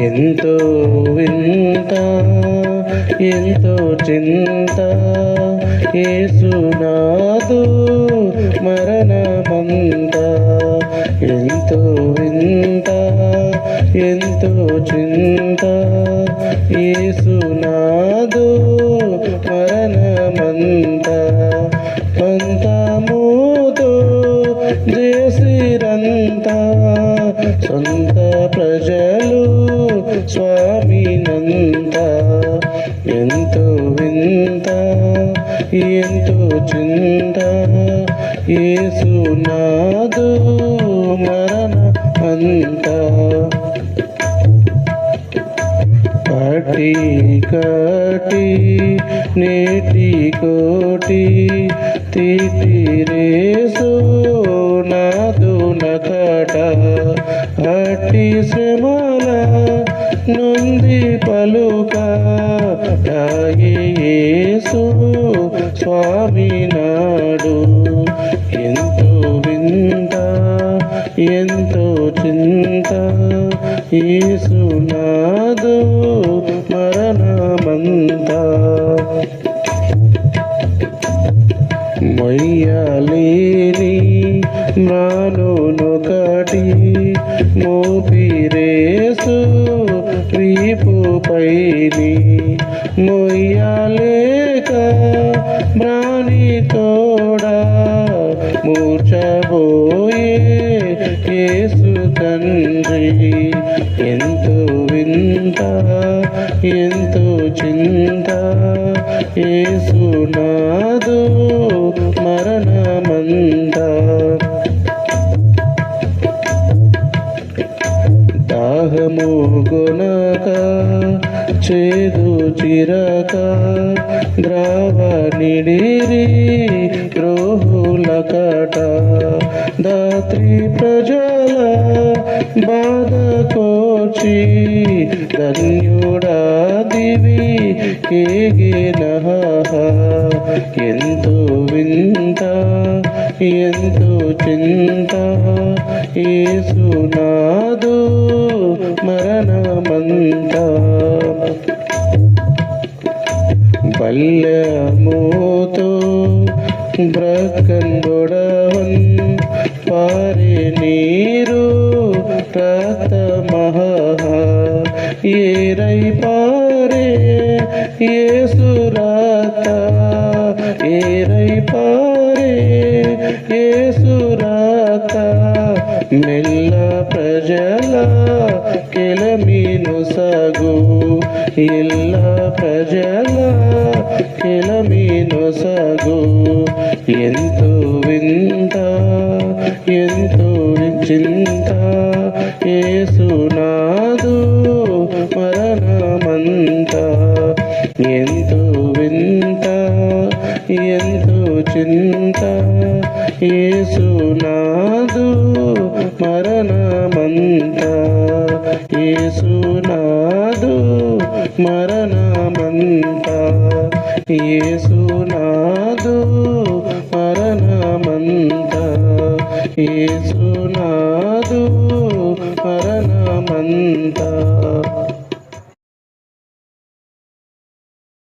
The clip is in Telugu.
ఎంతో వింత ఎంతో చింత ఏసునాదు మరణమంత. ఎంతో వింత ఎంతో చింత ఏసునాదు చేసిరంతా సొంత ప్రజలు స్వామినంత. ఎంతో వింత ఎంతో చింత. ఏసునాదు మరణ అంత. పటి కటి నేటి కోటి తిటి రేసు నాదు అట్టి శ్రమల నుండి పలుక యేసు స్వామి నాడు. ఎంతో వింత ఎంతో చింత ఈసునాదు మరణమంతా. మొయ్యలేని మ్రానునొకటి మోపిరేసు వీపు పైని మొయ్యలేక మ్రాని తోడా మూర్చబోయే కేసు తండ్రి. ఎంతో వింత ఎంతో చింత ఏసునాదో దాహము కొనక చేదు చిరక ద్రవ నిడిరి రోహులకట దాత్రి ప్రజల బాధ కోచి ధన్యుడా దివి కేగినహ ఎంతో వింత ఎంతో చింత ఏసునాదు ಬ್ರಕಂದೊಡವನ್ ಪಾರಿ ನೀರು ರತ ಮಹ ಏರೈ ಪಾರೆ ಏಸುರಾತ ಏರೈ ಪಾರೆ ಏಸುರಾತ ಮೆಲ್ಲ ಪ್ರಜಲ ಕೆಲ ಮೀನು ಸಾಗು ಎಲ್ಲ ಪ್ರಜಲ ಕೆಲ ಮೀನು ಸಾಗು ఎంతో వింత ఎంతో చింత ఏసునాదు మరణమంత. ఎంతో వింత ఎంతో చింత. ఏసునాదు మరణమంత. ఏసునాదు మరణమంత. ఏసునాదు ఏసునాదు మరణమంతా